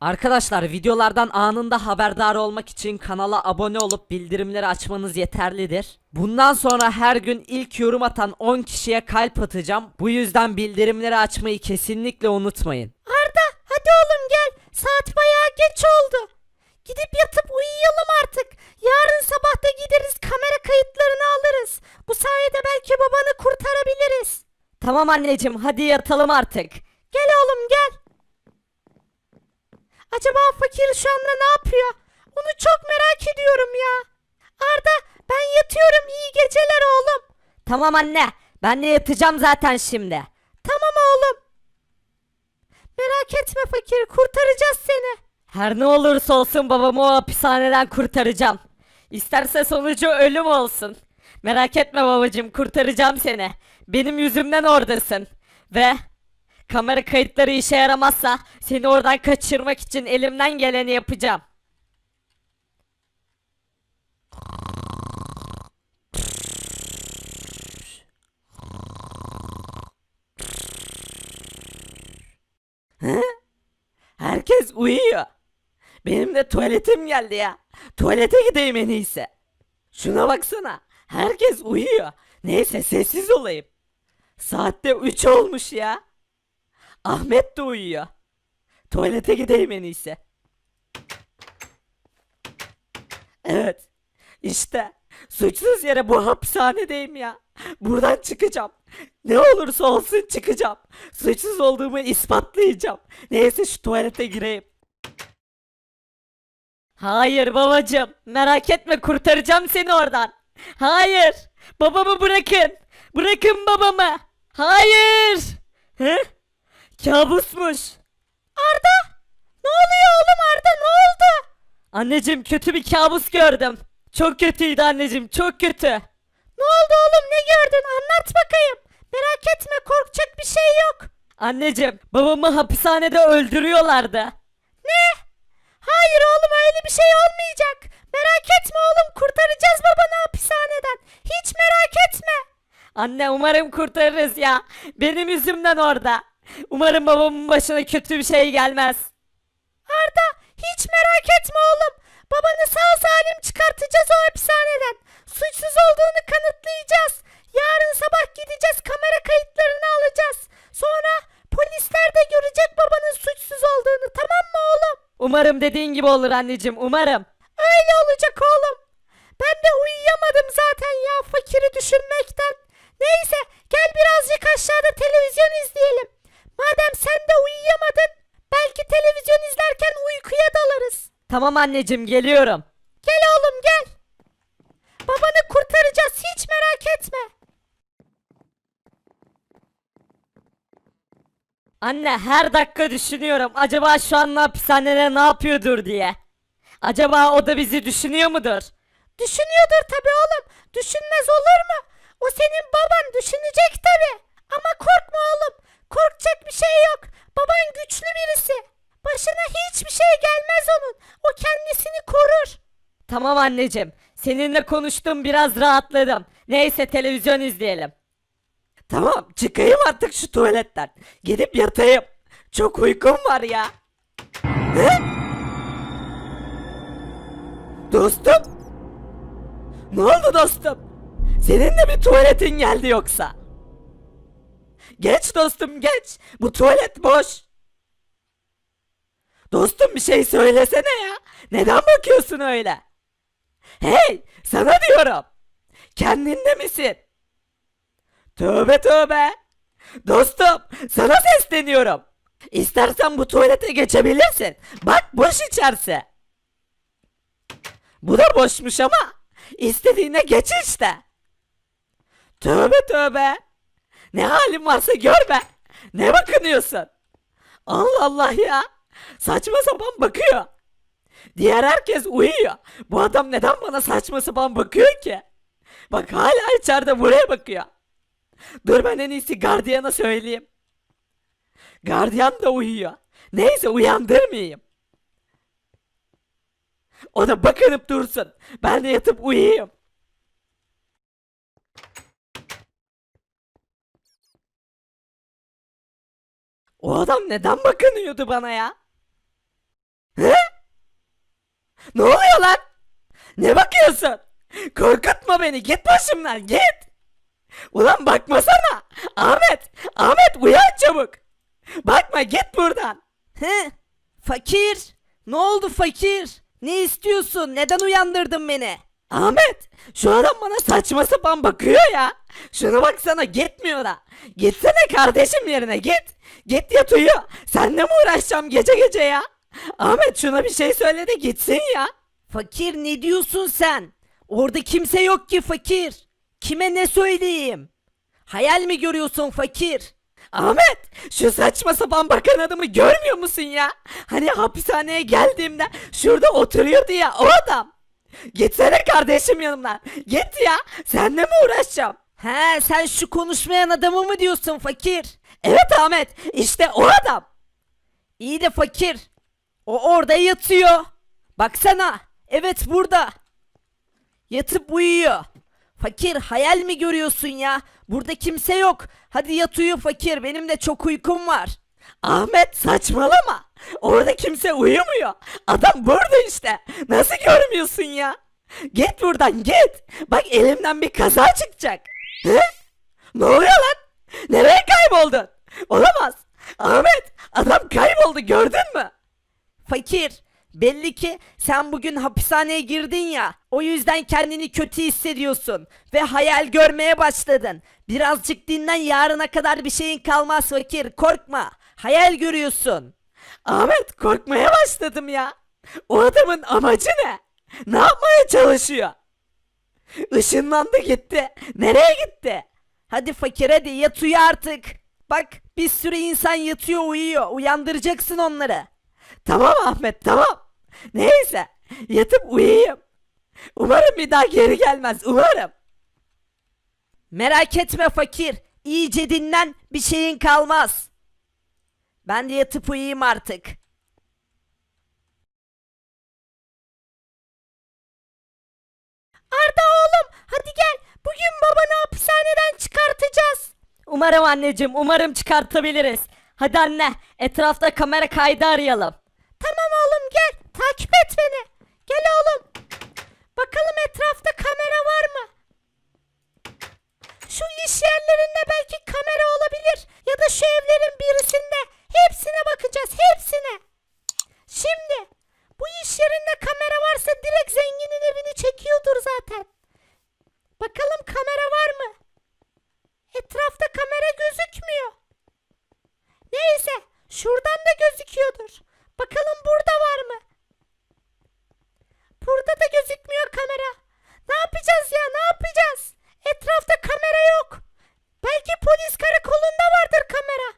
Arkadaşlar videolardan anında haberdar olmak için kanala abone olup bildirimleri açmanız yeterlidir. Bundan sonra her gün ilk yorum atan 10 kişiye kalp atacağım. Bu yüzden bildirimleri açmayı kesinlikle unutmayın. Arda hadi oğlum gel. Saat bayağı geç oldu. Gidip yatıp uyuyalım artık. Yarın sabah da gideriz kamera kayıtlarını alırız. Bu sayede belki babanı kurtarabiliriz. Tamam anneciğim hadi yatalım artık. Gel oğlum gel. Acaba fakir şu anda ne yapıyor? Onu çok merak ediyorum ya. Arda ben yatıyorum iyi geceler oğlum. Tamam anne ben de yatacağım zaten şimdi. Tamam oğlum. Merak etme fakir kurtaracağız seni. Her ne olursa olsun babamı o hapishaneden kurtaracağım. İsterse sonucu ölüm olsun. Merak etme babacığım kurtaracağım seni. Benim yüzümden oradasın. Ve kamera kayıtları işe yaramazsa seni oradan kaçırmak için elimden geleni yapacağım. Herkes uyuyor. Benim de tuvaletim geldi ya. Tuvalete gideyim en iyisi. Şuna baksana. Herkes uyuyor. Neyse sessiz olayım. Saatte 3 olmuş ya. Ahmet de uyuyor. Tuvalete gideyim en iyisi. Evet. İşte suçsuz yere bu hapishanedeyim ya. Buradan çıkacağım. Ne olursa olsun çıkacağım. Suçsuz olduğumu ispatlayacağım. Neyse şu tuvalete gireyim. Hayır babacığım. Merak etme kurtaracağım seni oradan. Hayır. Babamı bırakın. Bırakın babamı. Hayır. He? Kabusmuş. Arda ne oluyor oğlum Arda ne oldu? Anneciğim kötü bir kabus gördüm. Çok kötüydü anneciğim çok kötü. Ne oldu oğlum ne gördün anlat bakayım. Merak etme korkacak bir şey yok. Anneciğim babamı hapishanede öldürüyorlardı. Ne? Hayır oğlum öyle bir şey olmayacak. Merak etme oğlum kurtaracağız babanı hapishaneden. Hiç merak etme. Anne umarım kurtarırız ya. Benim yüzümden orada. Umarım babamın başına kötü bir şey gelmez. Arda hiç merak etme oğlum. Babanı sağ salim çıkartacağız o hapishaneden. Suçsuz olduğunu kanıtlayacağız. Yarın sabah gideceğiz kamera kayıtlarını alacağız. Sonra polisler de görecek babanın suçsuz olduğunu tamam mı oğlum? Umarım dediğin gibi olur anneciğim umarım. Öyle olacak oğlum. Ben de uyuyamadım zaten ya fakiri düşünmekten. Neyse gel birazcık aşağıda televizyon izleyelim. Madem sen de uyuyamadın belki televizyon izlerken uykuya dalarız. Tamam anneciğim geliyorum. Gel oğlum gel. Babanı kurtaracağız hiç merak etme. Anne her dakika düşünüyorum acaba şu an hapishanede ne yapıyordur diye. Acaba o da bizi düşünüyor mudur? Düşünüyordur tabi oğlum. Düşünmez olur mu? O senin baban düşünecek tabi. Ama korkma oğlum. Korkacak bir şey yok. Baban güçlü birisi. Başına hiçbir şey gelmez onun. O kendisini korur. Tamam anneciğim. Seninle konuştum biraz rahatladım. Neyse televizyon izleyelim. Tamam çıkayım artık şu tuvaletten. Gidip yatayım. Çok uykum var ya. Ne? Dostum? Ne oldu dostum? Senin de bir tuvaletin geldi yoksa? Geç dostum geç. Bu tuvalet boş. Dostum bir şey söylesene ya. Neden bakıyorsun öyle? Hey sana diyorum. Kendinde misin? Tövbe tövbe. Dostum sana sesleniyorum. İstersen bu tuvalete geçebilirsin. Bak boş içerisi. Bu da boşmuş ama istediğine geç işte. Tövbe tövbe. Ne halin varsa gör be. Ne bakınıyorsun? Allah Allah ya. Saçma sapan bakıyor. Diğer herkes uyuyor. Bu adam neden bana saçma sapan bakıyor ki? Bak hala içeride buraya bakıyor. Dur ben en iyisi gardiyana söyleyeyim. Gardiyan da uyuyor. Neyse uyandırmayayım. O da bakınıp dursun. Ben de yatıp uyuyayım. O adam neden bakınıyordu bana ya? Ne bakıyorsun? Korkutma beni git başımdan git. Ulan bakmasana. Ahmet, Ahmet uyan çabuk. Bakma git buradan. He? Fakir? Ne oldu fakir? Ne istiyorsun? Neden uyandırdın beni? Ahmet, şu adam bana saçma sapan bakıyor ya. Şuna baksana gitmiyor da. Gitsene kardeşim yerine git. Git yat uyu. Seninle mi uğraşacağım gece gece ya? Ahmet şuna bir şey söyle de gitsin ya. Fakir ne diyorsun sen? Orada kimse yok ki fakir. Kime ne söyleyeyim? Hayal mi görüyorsun fakir? Ahmet şu saçma sapan bakan adamı görmüyor musun ya? Hani hapishaneye geldiğimde şurada oturuyordu ya o adam. Gitsene kardeşim yanımdan. Git ya. Seninle mi uğraşacağım? He sen şu konuşmayan adamı mı diyorsun fakir? Evet Ahmet işte o adam. İyi de fakir. O orada yatıyor. Baksana. Evet burada. Yatıp uyuyor. Fakir hayal mi görüyorsun ya? Burada kimse yok. Hadi yat uyu fakir. Benim de çok uykum var. Ahmet saçmalama. Orada kimse uyumuyor. Adam burada işte. Nasıl görmüyorsun ya? Git buradan git. Bak elimden bir kaza çıkacak. He? Ne oluyor lan? Nereye kayboldun? Olamaz. Ahmet adam kayboldu gördün mü? Fakir. Belli ki sen bugün hapishaneye girdin ya. O yüzden kendini kötü hissediyorsun. Ve hayal görmeye başladın. Birazcık dinlen yarına kadar bir şeyin kalmaz fakir. Korkma. Hayal görüyorsun. Ahmet korkmaya başladım ya. O adamın amacı ne? Ne yapmaya çalışıyor? Işınlandı gitti. Nereye gitti? Hadi fakir hadi yat uyu artık. Bak bir sürü insan yatıyor uyuyor. Uyandıracaksın onları. Tamam Ahmet tamam. Neyse yatıp uyuyayım. Umarım bir daha geri gelmez umarım. Merak etme fakir. İyice dinlen bir şeyin kalmaz. Ben de yatıp uyuyayım artık. Arda oğlum hadi gel. Bugün babanı hapishaneden çıkartacağız. Umarım anneciğim umarım çıkartabiliriz. Hadi anne etrafta kamera kaydı arayalım. Tamam oğlum gel. Takip et beni. Gel oğlum. Bakalım etrafta kamera var mı? Şu iş yerlerinde belki kamera olabilir. Ya da şu evlerin birisinde. Hepsine bakacağız. Hepsine. Şimdi bu iş yerinde kamera varsa direkt zenginin evini çekiyordur zaten. Bakalım kamera var mı? Etrafta kamera gözükmüyor. Neyse, şuradan da gözüküyordur. Bakalım burada var mı? Burada da gözükmüyor kamera. Ne yapacağız ya? Ne yapacağız? Etrafta kamera yok. Belki polis karakolunda vardır kamera.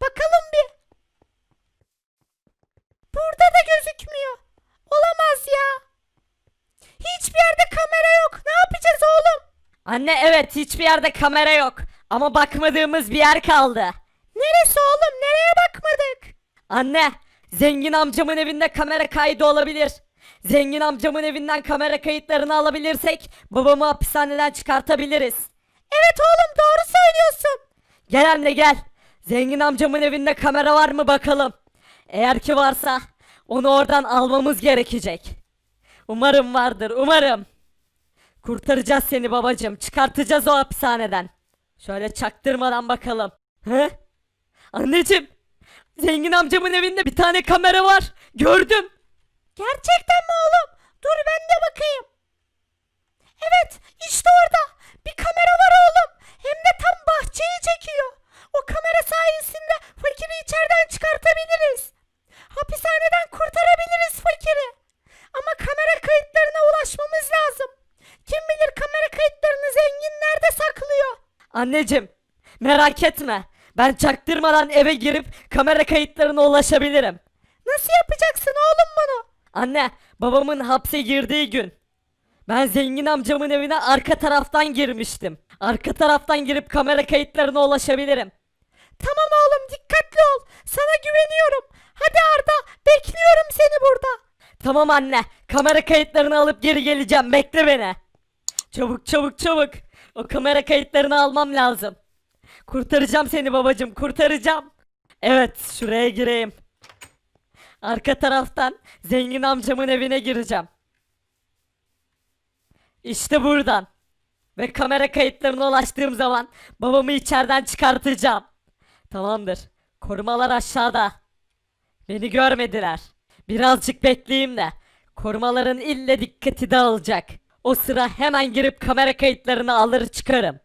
Bakalım bir. Burada da gözükmüyor. Olamaz ya. Hiçbir yerde kamera yok. Ne yapacağız oğlum? Anne evet hiçbir yerde kamera yok. Ama bakmadığımız bir yer kaldı. Neresi oğlum? Nereye bakmadık? Anne zengin amcamın evinde kamera kaydı olabilir. Zengin amcamın evinden kamera kayıtlarını alabilirsek babamı hapishaneden çıkartabiliriz. Evet oğlum doğru söylüyorsun. Gel anne gel. Zengin amcamın evinde kamera var mı bakalım. Eğer ki varsa onu oradan almamız gerekecek. Umarım vardır umarım. Kurtaracağız seni babacım. Çıkartacağız o hapishaneden. Şöyle çaktırmadan bakalım. He? Anneciğim. Zengin amcamın evinde bir tane kamera var. Gördüm. Gerçekten mi oğlum? Dur ben de bakayım. Evet işte orada. Bir kamera var oğlum. Hem de tam bahçeyi çekiyor. O kamera sayesinde fakiri içeriden çıkartabiliriz. Hapishaneden kurtarabiliriz fakiri. Ama kamera kayıtlarına ulaşmamız lazım. Kim bilir kamera kayıtlarını zengin nerede saklıyor? Anneciğim. Merak etme. Ben çaktırmadan eve girip kamera kayıtlarına ulaşabilirim. Nasıl yapacaksın oğlum bunu? Anne, babamın hapse girdiği gün. Ben zengin amcamın evine arka taraftan girmiştim. Arka taraftan girip kamera kayıtlarına ulaşabilirim. Tamam oğlum dikkatli ol. Sana güveniyorum. Hadi Arda bekliyorum seni burada. Tamam anne, kamera kayıtlarını alıp geri geleceğim. Bekle beni. Çabuk çabuk çabuk. O kamera kayıtlarını almam lazım. Kurtaracağım seni babacım, kurtaracağım. Evet, şuraya gireyim. Arka taraftan zengin amcamın evine gireceğim. İşte buradan. Ve kamera kayıtlarına ulaştığım zaman babamı içeriden çıkartacağım. Tamamdır. Korumalar aşağıda. Beni görmediler. Birazcık bekleyeyim de. Korumaların ille dikkati dağılacak. O sıra hemen girip kamera kayıtlarını alır çıkarım.